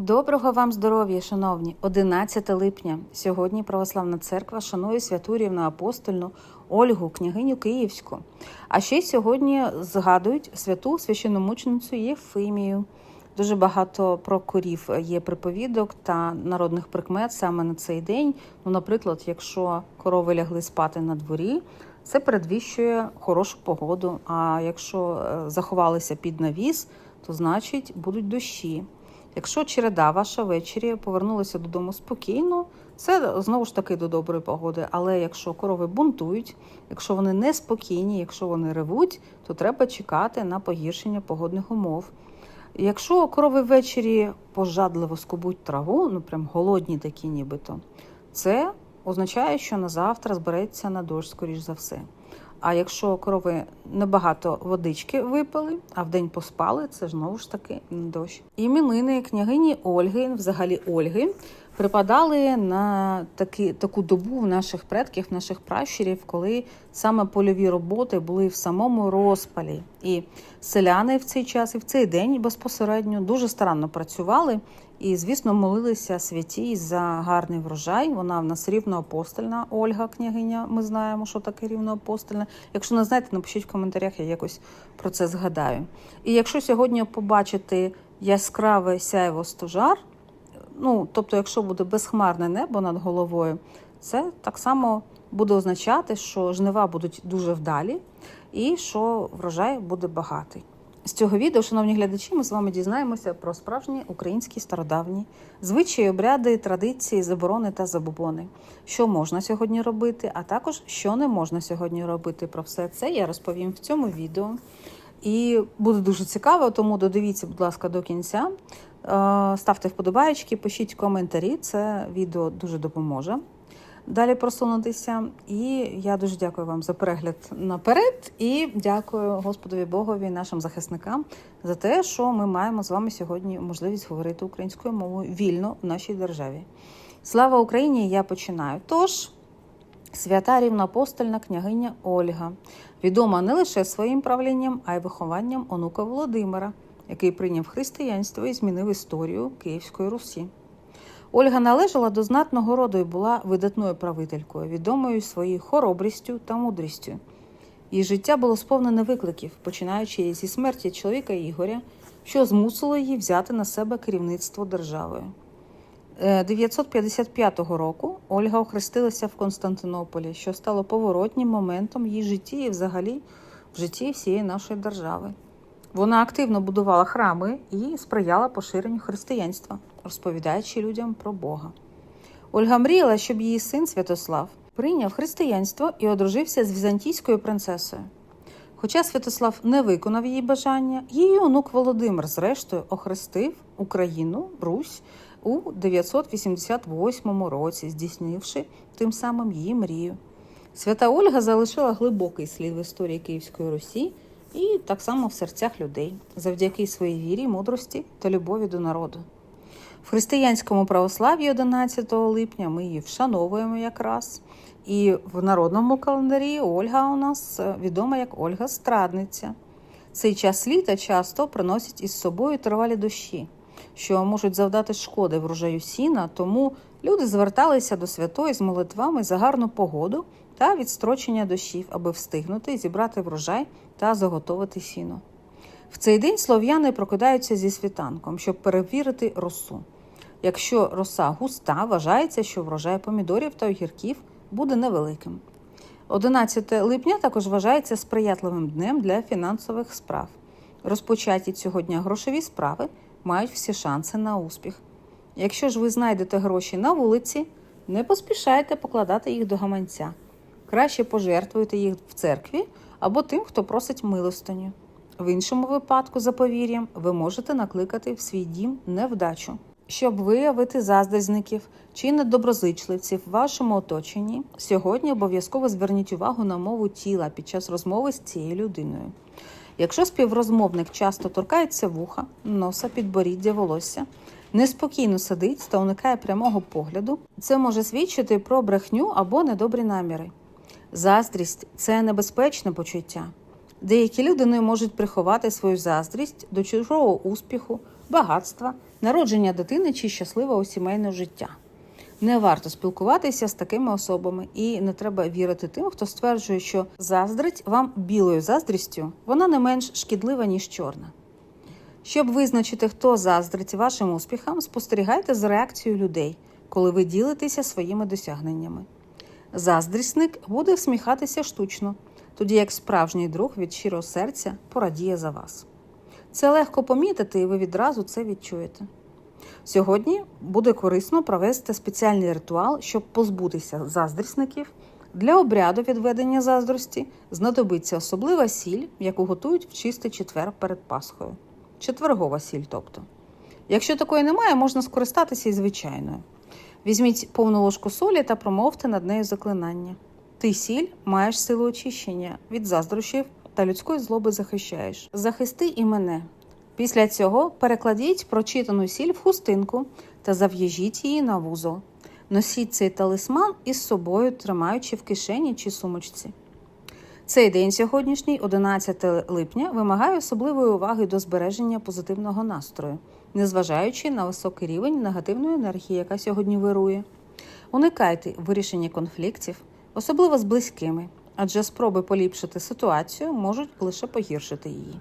Доброго вам здоров'я, шановні! 11 липня. Сьогодні Православна Церква шанує святу рівноапостольну Ольгу, княгиню Київську. А ще сьогодні згадують святу священномученицю Єфимію. Дуже багато про корів є приповідок та народних прикмет саме на цей день. Ну, наприклад, якщо корови лягли спати на дворі, це передвіщує хорошу погоду. А якщо е, заховалися під навіс, то значить будуть дощі. Якщо череда ваша ввечері повернулася додому спокійно, це знову ж таки до доброї погоди. Але якщо корови бунтують, якщо вони неспокійні, якщо вони ревуть, то треба чекати на погіршення погодних умов. Якщо корови ввечері пожадливо скубуть траву, ну прям голодні такі, нібито, це означає, що на завтра збереться на дощ, скоріш за все. А якщо корови небагато водички випили, а вдень поспали, це знову ж таки дощ. Іменини княгині Ольги, взагалі Ольги, припадали на такі, таку добу в наших предків, в наших пращурів, коли саме польові роботи були в самому розпалі. І селяни в цей час і в цей день безпосередньо дуже старанно працювали. І, звісно, молилися святій за гарний врожай. Вона в нас рівноапостольна Ольга, княгиня. Ми знаємо, що таке рівноапостольна. Якщо не знаєте, напишіть в коментарях, я якось про це згадаю. І якщо сьогодні побачити яскраве сяйво стожар, ну тобто, якщо буде безхмарне небо над головою, це так само буде означати, що жнива будуть дуже вдалі і що врожай буде багатий. З цього відео, шановні глядачі, ми з вами дізнаємося про справжні українські стародавні звичаї, обряди, традиції, заборони та забобони, що можна сьогодні робити, а також що не можна сьогодні робити. Про все це я розповім в цьому відео. І буде дуже цікаво, тому додивіться, будь ласка, до кінця. Е, Ставте вподобайки, пишіть коментарі. Це відео дуже допоможе далі просунутися. І я дуже дякую вам за перегляд наперед. І дякую Господові Богові, нашим захисникам, за те, що ми маємо з вами сьогодні можливість говорити українською мовою вільно в нашій державі. Слава Україні! Я починаю. Тож. Свята рівноапостольна княгиня Ольга, відома не лише своїм правлінням, а й вихованням онука Володимира, який прийняв християнство і змінив історію Київської Русі. Ольга належала до знатного роду і була видатною правителькою, відомою своєю хоробрістю та мудрістю. Її життя було сповнене викликів, починаючи зі смерті чоловіка Ігоря, що змусило її взяти на себе керівництво державою. 955 року Ольга охрестилася в Константинополі, що стало поворотнім моментом її житті і взагалі в житті всієї нашої держави. Вона активно будувала храми і сприяла поширенню християнства, розповідаючи людям про Бога. Ольга мріяла, щоб її син Святослав прийняв християнство і одружився з візантійською принцесою. Хоча Святослав не виконав її бажання, її онук Володимир, зрештою, охрестив Україну, Русь у 988 році, здійснивши тим самим її мрію. Свята Ольга залишила глибокий слід в історії Київської Русі і так само в серцях людей завдяки своїй вірі, мудрості та любові до народу. В християнському православ'ї 11 липня ми її вшановуємо якраз. І в народному календарі Ольга у нас відома як Ольга Страдниця. Цей час літа часто приносять із собою тривалі дощі, що можуть завдати шкоди врожаю сіна, тому люди зверталися до святої з молитвами за гарну погоду та відстрочення дощів, аби встигнути зібрати врожай та заготовити сіно. В цей день слов'яни прокидаються зі світанком, щоб перевірити росу. Якщо роса густа, вважається, що врожай помідорів та огірків буде невеликим. 11 липня також вважається сприятливим днем для фінансових справ. Розпочаті цього дня грошові справи мають всі шанси на успіх. Якщо ж ви знайдете гроші на вулиці, не поспішайте покладати їх до гаманця. Краще пожертвуйте їх в церкві або тим, хто просить милостиню. В іншому випадку, за повір'ям, ви можете накликати в свій дім невдачу. Щоб виявити заздрізників чи недоброзичливців в вашому оточенні, сьогодні обов'язково зверніть увагу на мову тіла під час розмови з цією людиною. Якщо співрозмовник часто торкається вуха, носа, підборіддя, волосся, неспокійно сидить та уникає прямого погляду, це може свідчити про брехню або недобрі наміри. Заздрість це небезпечне почуття. Деякі люди не можуть приховати свою заздрість до чужого успіху багатства, народження дитини чи щасливого сімейного життя. Не варто спілкуватися з такими особами, і не треба вірити тим, хто стверджує, що заздрить вам білою заздрістю, вона не менш шкідлива, ніж чорна. Щоб визначити, хто заздрить вашим успіхам, спостерігайте за реакцією людей, коли ви ділитеся своїми досягненнями. Заздрісник буде всміхатися штучно, тоді як справжній друг від щирого серця порадіє за вас. Це легко помітити, і ви відразу це відчуєте. Сьогодні буде корисно провести спеціальний ритуал, щоб позбутися заздрісників. Для обряду відведення заздрості знадобиться особлива сіль, яку готують в чистий четвер перед Пасхою. Четвергова сіль, тобто. Якщо такої немає, можна скористатися і звичайною. Візьміть повну ложку солі та промовте над нею заклинання. Ти сіль маєш силу очищення від заздрощів та людської злоби захищаєш. Захисти і мене. Після цього перекладіть прочитану сіль в хустинку та зав'яжіть її на вузол. Носіть цей талисман із собою, тримаючи в кишені чи сумочці. Цей день сьогоднішній, 11 липня, вимагає особливої уваги до збереження позитивного настрою, незважаючи на високий рівень негативної енергії, яка сьогодні вирує. Уникайте вирішення конфліктів, особливо з близькими, адже спроби поліпшити ситуацію можуть лише погіршити її.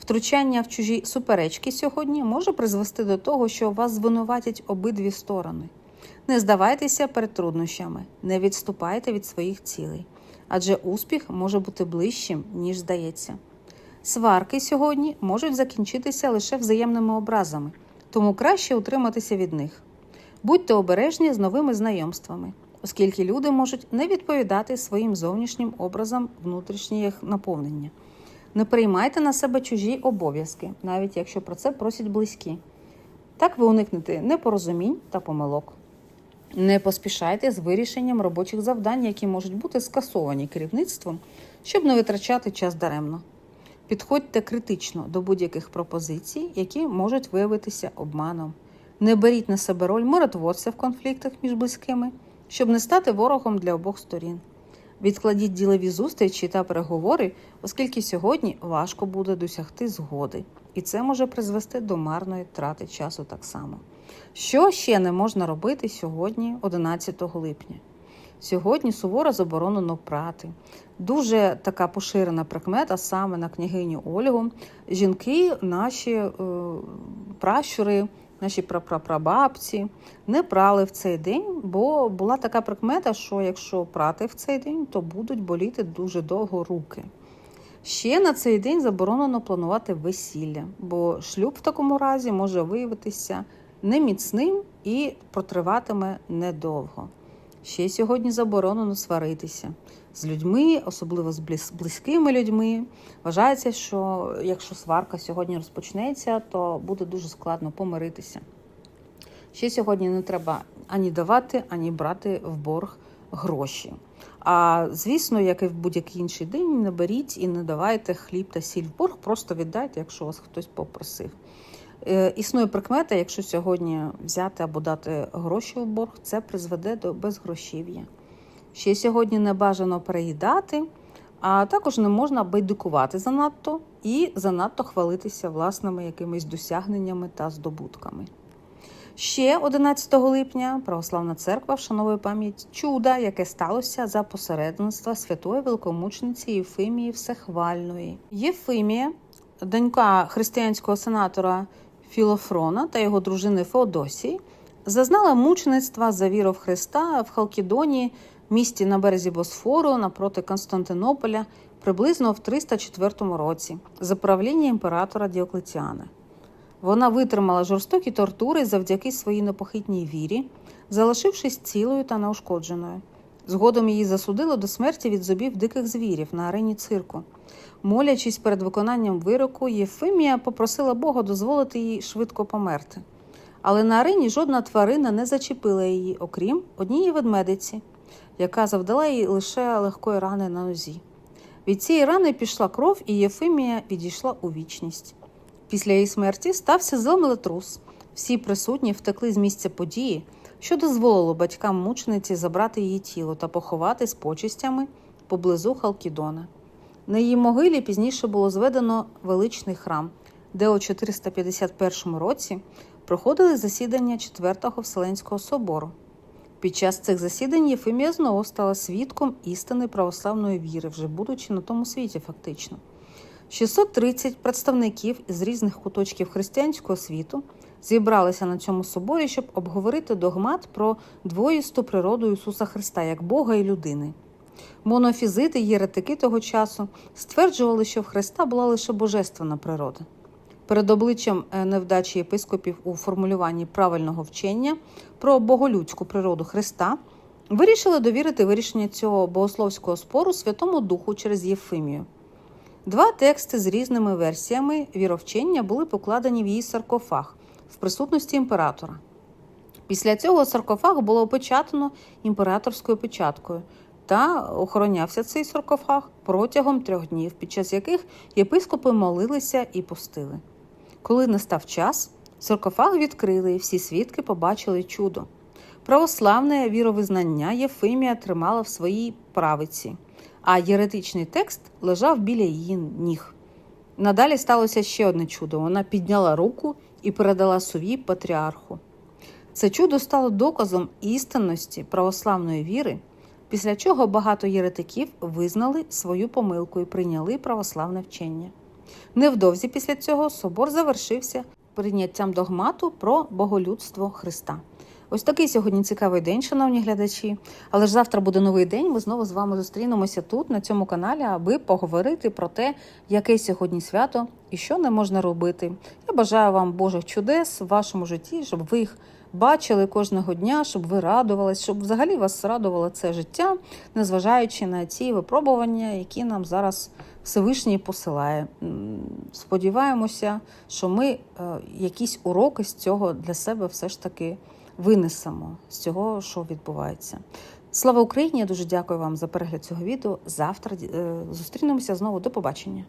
Втручання в чужі суперечки сьогодні може призвести до того, що вас звинуватять обидві сторони. Не здавайтеся перед труднощами, не відступайте від своїх цілей, адже успіх може бути ближчим, ніж здається. Сварки сьогодні можуть закінчитися лише взаємними образами, тому краще утриматися від них. Будьте обережні з новими знайомствами, оскільки люди можуть не відповідати своїм зовнішнім образам внутрішнього наповнення. Не приймайте на себе чужі обов'язки, навіть якщо про це просять близькі. Так ви уникнете непорозумінь та помилок. Не поспішайте з вирішенням робочих завдань, які можуть бути скасовані керівництвом, щоб не витрачати час даремно. Підходьте критично до будь-яких пропозицій, які можуть виявитися обманом. Не беріть на себе роль миротворця в конфліктах між близькими, щоб не стати ворогом для обох сторін. Відкладіть ділові зустрічі та переговори, оскільки сьогодні важко буде досягти згоди, і це може призвести до марної трати часу так само. Що ще не можна робити сьогодні, 11 липня? Сьогодні суворо заборонено прати. Дуже така поширена прикмета саме на княгиню Ольгу. Жінки, наші е, пращури, наші прапрапрабабці не прали в цей день, бо була така прикмета, що якщо прати в цей день, то будуть боліти дуже довго руки. Ще на цей день заборонено планувати весілля, бо шлюб в такому разі може виявитися неміцним і протриватиме недовго. Ще сьогодні заборонено сваритися з людьми, особливо з близькими людьми. Вважається, що якщо сварка сьогодні розпочнеться, то буде дуже складно помиритися. Ще сьогодні не треба ані давати, ані брати в борг гроші. А звісно, як і в будь-який інший день, не беріть і не давайте хліб та сіль в борг, просто віддайте, якщо вас хтось попросив. Е, існує прикмета, якщо сьогодні взяти або дати гроші в борг, це призведе до безгрошів'я. Ще сьогодні не бажано переїдати, а також не можна байдикувати занадто і занадто хвалитися власними якимись досягненнями та здобутками. Ще 11 липня Православна церква вшановує пам'ять чуда, яке сталося за посередництва святої великомучениці Єфимії Всехвальної. Єфимія, донька християнського сенатора Філофрона та його дружини Феодосії, зазнала мучеництва за віру в Христа в Халкідоні, місті на березі Босфору напроти Константинополя, приблизно в 304 році, за правління імператора Діоклетіана. Вона витримала жорстокі тортури завдяки своїй непохитній вірі, залишившись цілою та неушкодженою. Згодом її засудили до смерті від зубів диких звірів на арені цирку. Молячись перед виконанням вироку, Єфимія попросила Бога дозволити їй швидко померти. Але на арені жодна тварина не зачепила її, окрім однієї ведмедиці, яка завдала їй лише легкої рани на нозі. Від цієї рани пішла кров, і Єфимія відійшла у вічність. Після її смерті стався землетрус. Всі присутні втекли з місця події, що дозволило батькам мучениці забрати її тіло та поховати з почистями поблизу Халкідона. На її могилі пізніше було зведено величний храм, де у 451 році проходили засідання Четвертого Вселенського собору. Під час цих засідань Єфимія знову стала свідком істини православної віри, вже будучи на тому світі, фактично. 630 представників із різних куточків християнського світу зібралися на цьому соборі, щоб обговорити догмат про двоїсту природу Ісуса Христа як Бога і людини. Монофізити і єретики того часу стверджували, що в Христа була лише божественна природа. Перед обличчям е, невдачі єпископів у формулюванні правильного вчення про боголюдську природу Христа вирішили довірити вирішення цього богословського спору Святому Духу через Єфимію. Два тексти з різними версіями віровчення були покладені в її саркофаг в присутності імператора. Після цього саркофаг було опечатано імператорською печаткою та охоронявся цей саркофаг протягом трьох днів, під час яких єпископи молилися і постили. Коли настав час, саркофаг відкрили, і всі свідки побачили чудо. Православне віровизнання Єфимія тримала в своїй правиці, а єретичний текст лежав біля її ніг. Надалі сталося ще одне чудо. Вона підняла руку і передала сові патріарху. Це чудо стало доказом істинності православної віри, після чого багато єретиків визнали свою помилку і прийняли православне вчення. Невдовзі після цього собор завершився прийняттям догмату про боголюдство Христа. Ось такий сьогодні цікавий день, шановні глядачі. Але ж завтра буде новий день. Ми знову з вами зустрінемося тут, на цьому каналі, аби поговорити про те, яке сьогодні свято і що не можна робити. Я бажаю вам Божих чудес в вашому житті, щоб ви їх бачили кожного дня, щоб ви радувались, щоб взагалі вас радувало це життя, незважаючи на ці випробування, які нам зараз Всевишній посилає. Сподіваємося, що ми е, якісь уроки з цього для себе все ж таки винесемо з цього, що відбувається. Слава Україні! Я дуже дякую вам за перегляд цього відео. Завтра е, зустрінемося знову. До побачення.